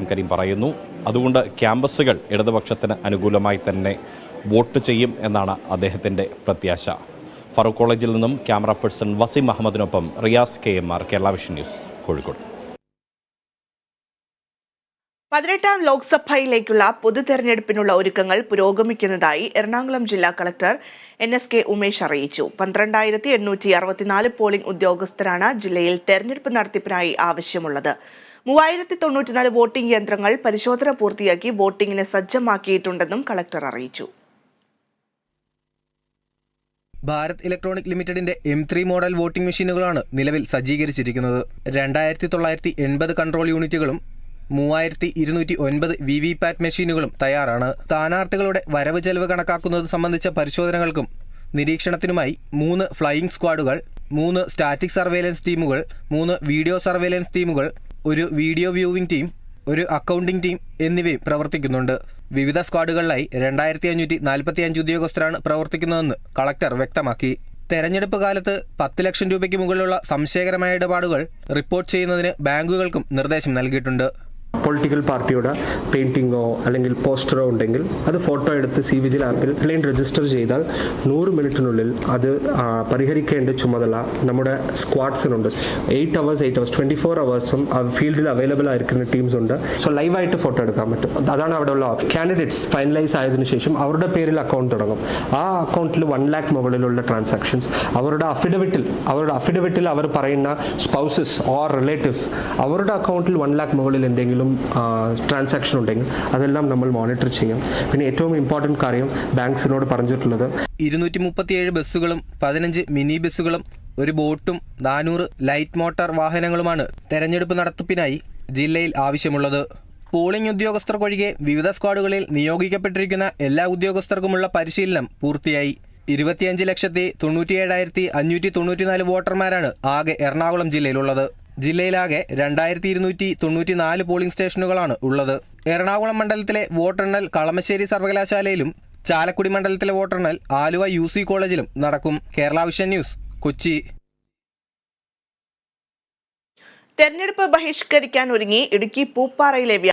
M Kareem പറയുന്നു. അതുകൊണ്ട് ക്യാമ്പസുകൾ ഇടതുപക്ഷത്തിന് അനുകൂലമായി തന്നെ വോട്ട് ചെയ്യും എന്നാണ് അദ്ദേഹത്തിന്റെ പ്രത്യാശ. ഫറൂഖ് കോളേജിൽ നിന്നും camera person Waseem അഹമ്മദിനൊപ്പം Riyas K M R Kerala vision news Kozhikode. പതിനെട്ടാം ലോക്സഭയിലേക്കുള്ള പൊതു തെരഞ്ഞെടുപ്പിനുള്ള ഒരുക്കങ്ങൾ പുരോഗമിക്കുന്നതായി എറണാകുളം ജില്ലാ collector N S K Umesh അറിയിച്ചു. പന്ത്രണ്ടായിരത്തി എണ്ണൂറ്റി അറുപത്തിനാല് പോളിംഗ് ഉദ്യോഗസ്ഥരാണ് ജില്ലയിൽ തെരഞ്ഞെടുപ്പ് നടത്തിപ്പിനായി ആവശ്യമുള്ളത്. മൂവായിരത്തി തൊണ്ണൂറ്റിനാല് വോട്ടിംഗ് യന്ത്രങ്ങൾ പരിശോധന പൂർത്തിയാക്കി വോട്ടിംഗിന് സജ്ജമാക്കിയിട്ടുണ്ടെന്നും കളക്ടർ അറിയിച്ചു. ഭാരത് ഇലക്ട്രോണിക് ലിമിറ്റഡിന്റെ എം ത്രീ മോഡൽ വോട്ടിംഗ് മെഷീനുകളാണ് നിലവിൽ സജ്ജീകരിച്ചിരിക്കുന്നത്. രണ്ടായിരത്തി തൊള്ളായിരത്തി എൺപത് കൺട്രോൾ യൂണിറ്റുകളും മൂവായിരത്തി ഇരുന്നൂറ്റി ഒൻപത് വി വി പാറ്റ് മെഷീനുകളും തയ്യാറാണ്. സ്ഥാനാർത്ഥികളുടെ വരവ് ചെലവ് കണക്കാക്കുന്നത് സംബന്ധിച്ച പരിശോധനകൾക്കും നിരീക്ഷണത്തിനുമായി മൂന്ന് ഫ്ലൈയിംഗ് സ്ക്വാഡുകൾ മൂന്ന് സ്റ്റാറ്റിക് സർവേലൻസ് ടീമുകൾ മൂന്ന് വീഡിയോ സർവേലൻസ് ടീമുകൾ ഒരു വീഡിയോ വ്യൂവിംഗ് ടീം ഒരു അക്കൗണ്ടിംഗ് ടീം എന്നിവയും പ്രവർത്തിക്കുന്നുണ്ട്. വിവിധ സ്ക്വാഡുകളിലായി രണ്ടായിരത്തി അഞ്ഞൂറ്റി നാൽപ്പത്തി അഞ്ച് ഉദ്യോഗസ്ഥരാണ് പ്രവർത്തിക്കുന്നതെന്ന് കളക്ടർ വ്യക്തമാക്കി. തെരഞ്ഞെടുപ്പ് കാലത്ത് പത്ത് ലക്ഷം രൂപയ്ക്ക് മുകളിലുള്ള സംശയകരമായ ഇടപാടുകൾ റിപ്പോർട്ട് ചെയ്യുന്നതിന് ബാങ്കുകൾക്കും നിർദ്ദേശം നൽകിയിട്ടുണ്ട്. പൊളിറ്റിക്കൽ പാർട്ടിയുടെ പെയിന്റിങ്ങോ അല്ലെങ്കിൽ പോസ്റ്ററോ ഉണ്ടെങ്കിൽ അത് ഫോട്ടോ എടുത്ത് സി വിജിൽ ആപ്പിൽ ലൈൻ രജിസ്റ്റർ ചെയ്താൽ നൂറ് മിനിറ്റിനുള്ളിൽ അത് പരിഹരിക്കേണ്ട ചുമതല നമ്മുടെ സ്ക്വാഡ്സിനുണ്ട് eight hours eight hours twenty four അവേഴ്സും ഫീൽഡിൽ അവൈലബിൾ ആയിരിക്കുന്ന ടീംസ് ഉണ്ട്. സോ ലൈവായിട്ട് ഫോട്ടോ എടുക്കാൻ പറ്റും. അതാണ് അവിടെ ഉള്ള കാൻഡിഡേറ്റ്സ് ഫൈനലൈസ് ആയതിനു ശേഷം അവരുടെ പേരിൽ അക്കൗണ്ട് തുടങ്ങും. ആ അക്കൗണ്ടിൽ വൺ ലാക്ക് മുകളിലുള്ള ട്രാൻസാക്ഷൻസ് അവരുടെ അഫിഡവിറ്റിൽ അവരുടെ അഫിഡവിറ്റിൽ അവർ പറയുന്ന സ്പൗസസ് ഓർ റിലേറ്റീവ്സ് അവരുടെ അക്കൗണ്ടിൽ വൺ ലാക്ക് മുകളിൽ എന്തെങ്കിലും ട്രാൻസാക്ഷൻ ഉണ്ടെങ്കിൽ അതെല്ലാം നമ്മൾ മോണിറ്റർ ചെയ്യും. പിന്നെ ഏറ്റവും ഇമ്പോർട്ടന്റ് കാര്യം ബാങ്ക്സിനോട് പറഞ്ഞിട്ടുള്ളത്. ഇരുന്നൂറ്റി മുപ്പത്തിയേഴ് ബസ്സുകളും പതിനഞ്ച് മിനി ബസ്സുകളും ഒരു ബോട്ടും നാനൂറ് ലൈറ്റ് മോട്ടോർ വാഹനങ്ങളുമാണ് തെരഞ്ഞെടുപ്പ് നടത്തിപ്പിനായി ജില്ലയിൽ ആവശ്യമുള്ളത്. പോളിംഗ് ഉദ്യോഗസ്ഥർക്കൊഴികെ വിവിധ സ്ക്വാഡുകളിൽ നിയോഗിക്കപ്പെട്ടിരിക്കുന്ന എല്ലാ ഉദ്യോഗസ്ഥർക്കുമുള്ള പരിശീലനം പൂർത്തിയായി. ഇരുപത്തിയഞ്ച് ലക്ഷത്തി തൊണ്ണൂറ്റിയേഴായിരത്തി അഞ്ഞൂറ്റി തൊണ്ണൂറ്റിനാല് വോട്ടർമാരാണ് ആകെ എറണാകുളം ജില്ലയിലുള്ളത്. ജില്ലയിലാകെ രണ്ടായിരത്തി ഇരുന്നൂറ്റി തൊണ്ണൂറ്റി നാല് പോളിംഗ് സ്റ്റേഷനുകളാണ് ഉള്ളത്. എറണാകുളം മണ്ഡലത്തിലെ വോട്ടെണ്ണൽ കളമശ്ശേരി സർവകലാശാലയിലും ചാലക്കുടി മണ്ഡലത്തിലെ വോട്ടെണ്ണൽ ആലുവ യു സി കോളേജിലും നടക്കും. Kerala vision news Kochi. തെരഞ്ഞെടുപ്പ് ബഹിഷ്കരിക്കാൻ ഒരുങ്ങി ഇടുക്കി പൂപ്പാറയിലെ